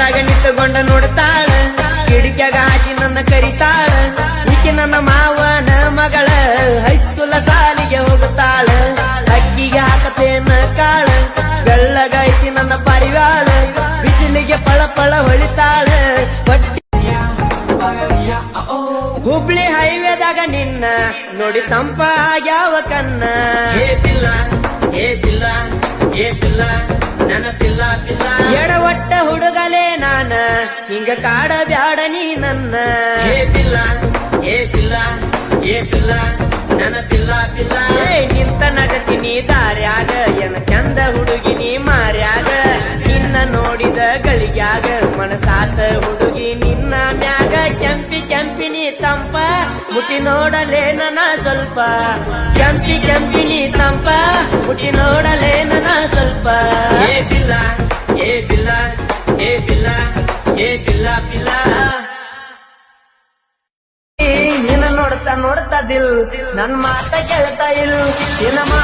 ನಿಂತುಕೊಂಡ ನೋಡ್ತಾಳ ಕಿಡಿಕ್ಯಾಗ ಹಾಸಿ ನನ್ನ ಕರಿತಾಳ. ಈಕೆ ನನ್ನ ಮಾವನ ಮಗಳ ಹೈಸ್ಕೂಲ ಸಾಲಿಗೆ ಹೋಗುತ್ತಾಳ. ಅಕ್ಕಿಗೆ ಹಾಕತೇನ ಕಾಳ. ಬೆಳ್ಳಗೈತಿ ನನ್ನ ಪರಿವಾಳ. ಬಿಸಿಲಿಗೆ ಪಳ ಪಳ ಹೊಳಿತಾಳ. ಹುಬ್ಳಿ ಹೈವೇದಾಗ ನಿನ್ನ ನೋಡಿ ತಂಪ ಆಗ್ಯಾವ ಕನ್ನ. ಏ ಪಿಲ್ಲ ಏ ಪಿಲ್ಲ ಏ ಪಿಲ್ಲ ನನ್ನ ಪಿಲ್ಲ. ಪಿಲ್ಲ ನಾನ ಹಿಂಗ ಕಾಡ ಬ್ಯಾಡ ನೀ ನನ್ನ. ಏ ಪಿಲ್ಲ ಏ ಪಿಲ್ಲ ಏ ಪಿಲ್ಲ ನನ್ನ ಪಿಲ್ಲ ಪಿಲ್ಲ. ಏ ನಿಂತ ನಗತಿನಿ ದಾರ್ಯಾಗ ಏನ ಚಂದ ಹುಡುಗಿ ನೀ ಮಾರ್ಯಾಗ. ನಿನ್ನ ನೋಡಿದ ಗಳಿಗ್ಯಾಗ ಮನಸಾತ ಹುಡುಗಿ ನಿನ್ನ ಮ್ಯಾಗ. ಕೆಂಪಿ ಕೆಂಪಿನಿ ತಂಪ ಮುಟ್ಟಿ ನೋಡಲೇ ನನ್ನ ಸ್ವಲ್ಪ. ಕೆಂಪಿ ಕೆಂಪಿನಿ ತಂಪ ಮುಟ್ಟಿ ನೋಡಲೇ ನಿನ್ನ ನೋಡ್ತಾ ನೋಡ್ತಾ ದಿಲ್ ನನ್ ಮಾತ ಕೇಳ್ತಾ ಇಲ್. ನನಗ